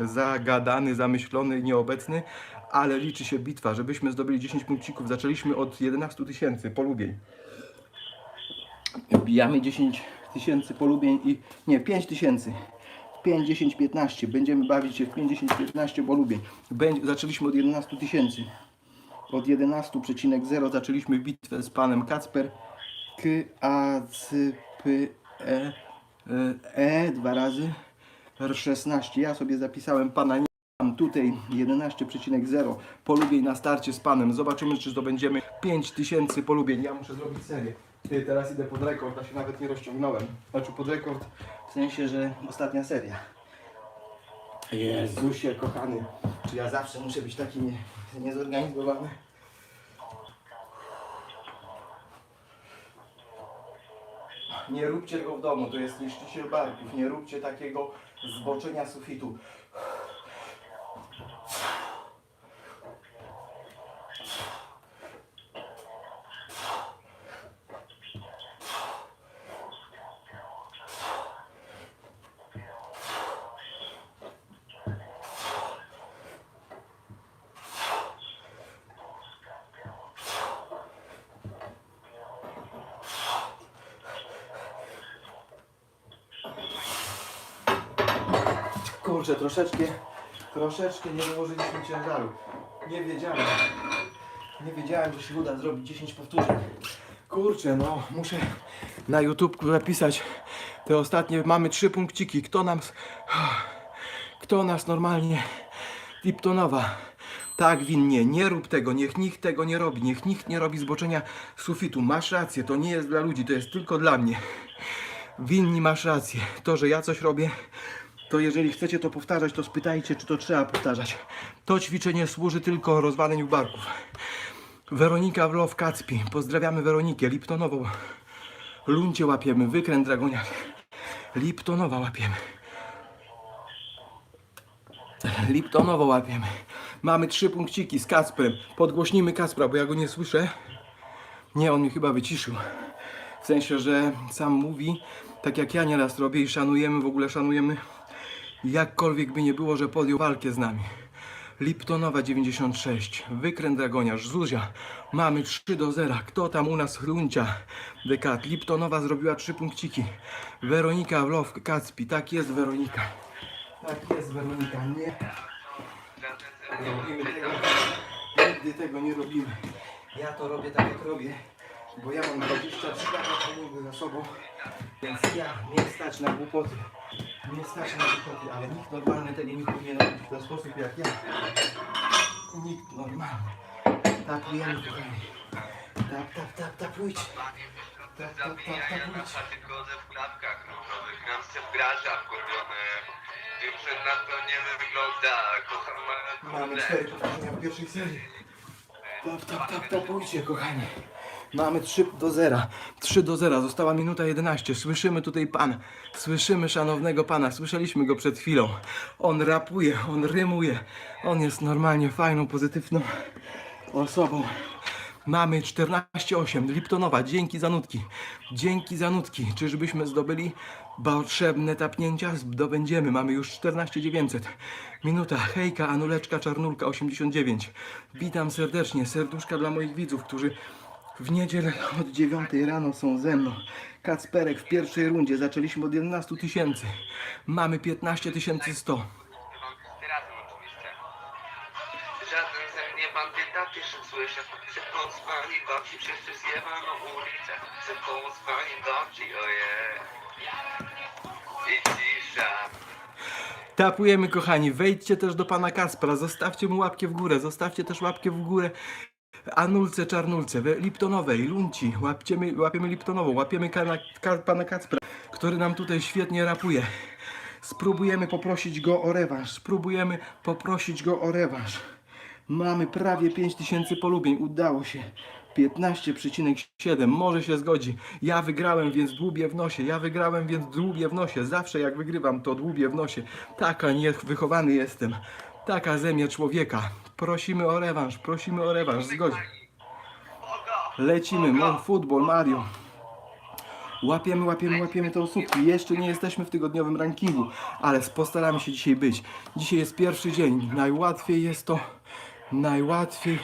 zagadany, zamyślony, nieobecny, ale liczy się bitwa, żebyśmy zdobyli 10 punkcików. Zaczęliśmy od 11 tysięcy polubień. Wbijamy 10 tysięcy polubień i nie, 5 tysięcy. 5, 10, 15. Będziemy bawić się w 5, 10, 15 polubień. Będzie, zaczęliśmy od 11 tysięcy. Od 11,0 zaczęliśmy bitwę z panem Kacper. K, A, C, P, E, e dwa razy. R16. Ja sobie zapisałem pana nie mam tutaj 11,0 polubień na starcie z panem. Zobaczymy, czy zdobędziemy 5000 polubień. Ja muszę zrobić serię. Ty, teraz idę pod rekord, a się nawet nie rozciągnąłem. Znaczy pod rekord w sensie, że ostatnia seria. Jezusie, kochany, czy ja zawsze muszę być taki nie, niezorganizowany? Nie róbcie tego w domu, to jest niszczyciel barków. Nie róbcie takiego zboczenia sufitu. Kurczę, troszeczkę, troszeczkę nie dołożyliśmy ciężaru. Nie wiedziałem, nie wiedziałem, że się uda zrobić 10 powtórzeń. Kurczę, no, muszę na YouTube zapisać te ostatnie, mamy trzy punkciki. Kto nam, kto nas normalnie Liptonowa. Tak, winnie, nie rób tego, niech nikt tego nie robi, niech nikt nie robi zboczenia sufitu. Masz rację, to nie jest dla ludzi, to jest tylko dla mnie. Winni masz rację. To, że ja coś robię, to jeżeli chcecie to powtarzać, to spytajcie, czy to trzeba powtarzać. To ćwiczenie służy tylko rozwaleniu barków. Weronika Wlow Kacpi. Pozdrawiamy Weronikę. Liptonową. Luncie łapiemy. Wykręt dragoniak. Liptonowa łapiemy. Liptonowo łapiemy. Mamy trzy punkciki z Kacprem. Podgłośnimy Kacpra, bo ja go nie słyszę. Nie, on mnie chyba wyciszył. W sensie, że sam mówi, tak jak ja nieraz robię i szanujemy, w ogóle szanujemy, jakkolwiek by nie było, że podjął walkę z nami. Liptonowa 96, Wykręt Dragoniarz, Zuzia, mamy 3 do 0. Kto tam u nas chluncia? Dekat, Liptonowa zrobiła 3 punkciki. Weronika Wlow, Kacpi, tak jest Weronika. Tak jest Weronika, nie robimy tego, nigdy tego nie robimy. Ja to robię tak jak robię, bo ja mam 23 lata treningu za sobą, więc ja nie stać na głupoty. Nie stać na głupoty, ale nikt normalny tego nie powinien robić w ten sposób jak ja. Nikt normalny. Tap, tap, tap. Tap, tap, tap, Gram się w gracza wkurwiony Wiem, że na to nie wygląda Kocham małe Mamy cztery powtórzenia w pierwszej serii. Tap, tap, tap, tapujcie, kochani. Mamy 3 do 0. 3 do 0. Została minuta 11. Słyszymy tutaj pana. Słyszymy szanownego pana. Słyszeliśmy go przed chwilą. On rapuje, on rymuje. On jest normalnie fajną, pozytywną osobą. Mamy 14,8. Liptonowa, dzięki za nutki. Dzięki za nutki. Czyżbyśmy zdobyli potrzebne tapnięcia? Zdobędziemy. Mamy już 14,900. Minuta. Hejka, Anuleczka, Czarnulka, 89. Witam serdecznie. Serduszka dla moich widzów, którzy w niedzielę od 9 rano są ze mną. Kacperek w pierwszej rundzie. Zaczęliśmy od 11 tysięcy. Mamy 15 100. Razem oczywiście Żaden ze mnie bandyta Chcę babci ulicę Chcę babci Ojej I cisza Tapujemy kochani, wejdźcie też do pana Kaspra, zostawcie mu łapkę w górę, zostawcie też łapkę w górę Anulce Czarnulce, we- Liptonowej, Lunci, łapiemy, łapiemy Liptonową, łapiemy kana, ka, pana Kacpra, który nam tutaj świetnie rapuje. Spróbujemy poprosić go o rewanż, spróbujemy poprosić go o rewanż. Mamy prawie 5000 polubień, udało się. 15,7, może się zgodzi. Ja wygrałem, więc dłubię w nosie. Ja wygrałem, więc dłubię w nosie. Zawsze jak wygrywam, to dłubię w nosie. Taka niech wychowany jestem. Taka zemia człowieka. Prosimy o rewanż, prosimy o rewanż, zgodzi. Lecimy, mon football, Mario. Łapiemy, łapiemy, łapiemy te osóbki. Jeszcze nie jesteśmy w tygodniowym rankingu, ale postaramy się dzisiaj być. Dzisiaj jest pierwszy dzień. Najłatwiej jest to. Najłatwiej